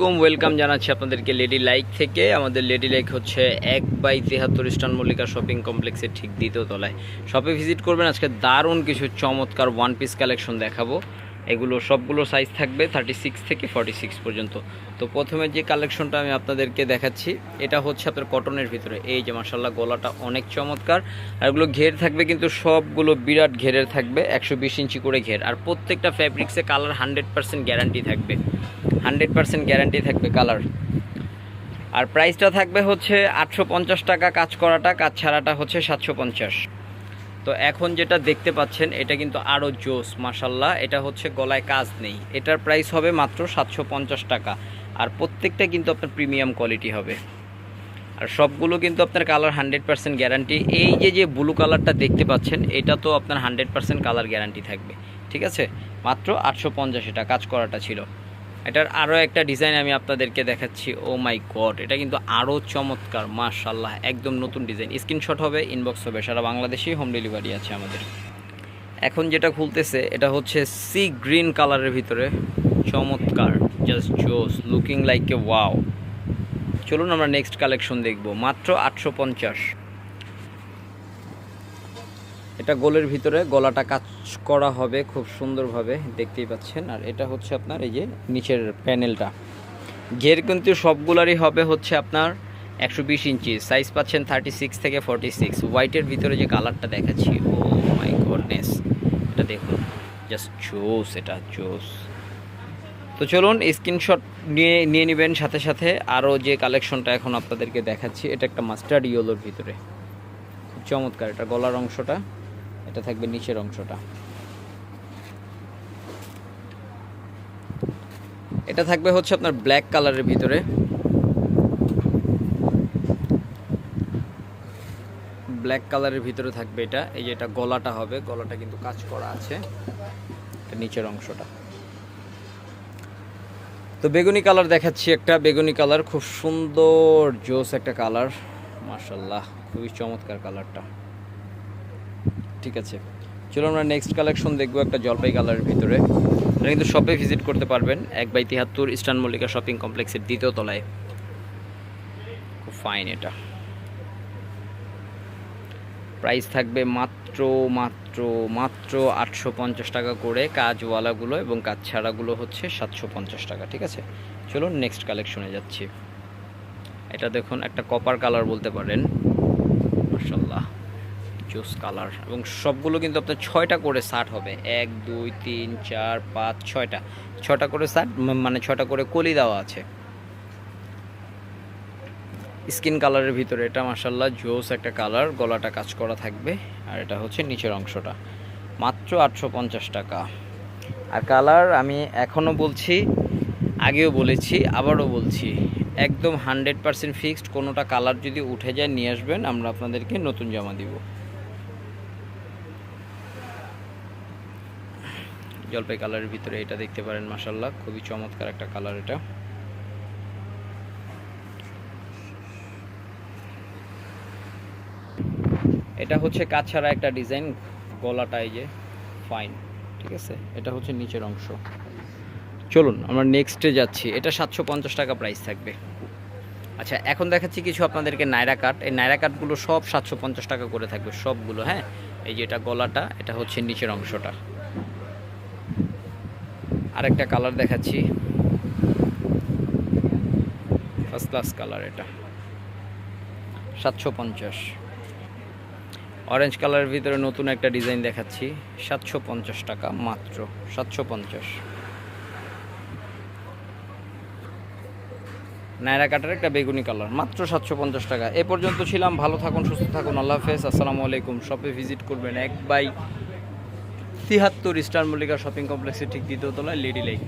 কম welcome জানাচ্ছি আপনাদেরকে lady like থেকে। আমাদের লেডি লাইক হচ্ছে এক বাই তেহাত্তর ইস্টার্ন মল্লিকা শপিং কমপ্লেক্সের ঠিক দ্বিতীয় তলায়। শপে ভিজিট করবেন, আজকে দারুণ কিছু চমৎকার ওয়ান পিস কালেকশন দেখাবো। এগুলো সবগুলো সাইজ থাকবে থার্টি সিক্স থেকে ফর্টি সিক্স পর্যন্ত। তো প্রথমে যে কালেকশনটা আমি আপনাদেরকে দেখাচ্ছি, এটা হচ্ছে আপনার কটনের ভিতরে। এই যে মাসাল্লাহ গলাটা অনেক চমৎকার। আর এগুলো ঘের থাকবে কিন্তু সবগুলো বিরাট ঘেরের থাকবে, একশো বিশ ইঞ্চি করে ঘের। আর প্রত্যেকটা ফ্যাব্রিক্সে কালার হান্ড্রেড পার্সেন্ট গ্যারান্টি থাকবে। হান্ড্রেড পার্সেন্ট গ্যারান্টি থাকবে কালার আর প্রাইসটা থাকবে হচ্ছে আটশো পঞ্চাশ টাকা কাজ করাটা, কাজ ছাড়াটা হচ্ছে সাতশো পঞ্চাশ। তো এখন যেটা দেখতে পাচ্ছেন, এটা কিন্তু আরও জোস মাসাল্লাহ এটা হচ্ছে গলায় কাজ নেই। এটার প্রাইস হবে মাত্র সাতশো পঞ্চাশ টাকা। আর প্রত্যেকটা কিন্তু আপনার প্রিমিয়াম কোয়ালিটি হবে। আর সবগুলো কিন্তু আপনার কালার হান্ড্রেড পার্সেন্ট গ্যারান্টি এই যে যে ব্লু কালারটা দেখতে পাচ্ছেন, এটা তো আপনার হান্ড্রেড পার্সেন্ট কালার গ্যারান্টি থাকবে। ঠিক আছে? মাত্র আটশো পঞ্চাশ এটা কাজ করাটা ছিল। এটার আরও একটা ডিজাইন আমি আপনাদেরকে দেখাচ্ছি। ও মাই গড এটা কিন্তু আরও চমৎকার মাশাল্লাহ একদম নতুন ডিজাইন স্ক্রিনশট হবে ইনবক্স হবে, সারা বাংলাদেশেই হোম ডেলিভারি আছে আমাদের। এখন যেটা খুলতেছে, এটা হচ্ছে সি গ্রিন কালারের ভিতরে। চমৎকার জাস্ট জোস লুকিং লাইক এ ওয়াও চলুন আমরা নেক্সট কালেকশন দেখব, মাত্র আটশো পঞ্চাশ। এটা গোলের ভিতরে গলাটা কাজ করা হবে খুব সুন্দরভাবে, দেখতেই পাচ্ছেন। আর এটা হচ্ছে আপনার এই যে নিচের প্যানেলটা। ঘের কিন্তু সবগুলারই হবে হচ্ছে আপনার একশো বিশ ইঞ্চি। সাইজ পাচ্ছেন থার্টি সিক্স থেকে ফর্টি সিক্স। হোয়াইটের ভিতরে যে কালারটা দেখাচ্ছি, ও মাই গডনেস। এটা দেখুন, জাস্ট জোস, এটা জোস। তো চলুন, স্ক্রিনশট নিয়ে নিয়ে নেবেন সাথে সাথে। আরও যে কালেকশনটা এখন আপনাদেরকে দেখাচ্ছি, এটা একটা মাস্টার্ড ইয়েলোর ভিতরে। খুব চমৎকার, এটা গলার অংশটা। এটা থাকবে নিচের অংশটা। এটা থাকবে হচ্ছে আপনার ব্ল্যাক কালারের ভিতরে। ব্ল্যাক কালারের ভিতরে থাকবে এটা। এই যে এটা গলাটা হবে, গলাটা কিন্তু কাজ করা আছে। এটা নিচের অংশটা। তো বেগুনি কালার দেখাচ্ছি একটা। বেগুনি কালার খুব সুন্দর, জোস একটা কালার মার্শাল্লাহ খুবই চমৎকার কালারটা ঠিক আছে। চলো আমরা নেক্সট কালেকশন দেখব একটা জলপাই কালারের ভিতরে। এটা কিন্তু শপে ভিজিট করতে পারবেন। এক বাই তিহাত্তর ইস্টার্ন মল্লিকা শপিং কমপ্লেক্সের দ্বিতীয় তলায়। খুব ফাইন এটা। প্রাইস থাকবে মাত্র মাত্র মাত্র আটশো পঞ্চাশ টাকা করে কাজওয়ালাগুলো এবং কাজ ছাড়াগুলো হচ্ছে সাতশো পঞ্চাশ টাকা, ঠিক আছে? চলুন নেক্সট কালেকশনে যাচ্ছি। এটা দেখুন, একটা কপার কালার বলতে পারেন। মার্শাল্লাহ জুস কালার এবং সবগুলো কিন্তু আপনার ছয়টা করে শার্ট হবে। এক, দুই, তিন, চার, পাঁচ, ছয়টা। ছটা করে শার্ট মানে ছটা করে কলি দেওয়া আছে। স্কিন কালারের ভিতরে এটা মাসাল্লাহ জোস একটা কালার, গলাটা কাজ করা থাকবে, আর এটা হচ্ছে নিচের অংশটা। মাত্র আটশো পঞ্চাশ টাকা। আর কালার আমি এখনও বলছি, আগেও বলেছি, আবারও বলছি, একদম হান্ড্রেড পারসেন্ট ফিক্সড, কোনোটা কালার যদি উঠে যায়, নিয়ে আসবেন, আমরা আপনাদেরকে নতুন জামা দিব। জলপাই কালারের ভিতরে এটা দেখতে পারেন মাসাল্লাহ খুবই চমৎকার একটা কালার এটা। এটা হচ্ছে কাজ ছাড়া একটা ডিজাইন, গলাটা এই যে ফাইন, ঠিক আছে? এটা হচ্ছে নিচের অংশ। চলুন, আমরা নেক্সটে যাচ্ছি। এটা সাতশো পঞ্চাশ টাকা প্রাইস থাকবে। আচ্ছা এখন দেখাচ্ছি কিছু আপনাদেরকে নায়রা কাট। এই নায়রা কাটগুলো সব সাতশো পঞ্চাশ টাকা করে থাকবে, সবগুলো হ্যাঁ? এই যে এটা গলাটা, এটা হচ্ছে নিচের অংশটা। আরেকটা কালার দেখাচ্ছি। ফার্স্ট ক্লাস কালার এটা। সাতশো পঞ্চাশ। অরেঞ্জ কালারের ভিতরে নতুন একটা ডিজাইন দেখাচ্ছি। সাতশো পঞ্চাশ টাকা মাত্র, সাতশো পঞ্চাশ। নায়রা কাটার একটা বেগুনি কালার মাত্র সাতশো পঞ্চাশ টাকা। এ পর্যন্ত ছিলাম, ভালো থাকুন, সুস্থ থাকুন, আল্লাহ হাফেজ, আসসালামু আলাইকুম। শপে ভিজিট করবেন এক বাই তিহাত্তর স্টার মল্লিকা শপিং কমপ্লেক্সের ঠিক দ্বিতীয় তলায় লেডি লেক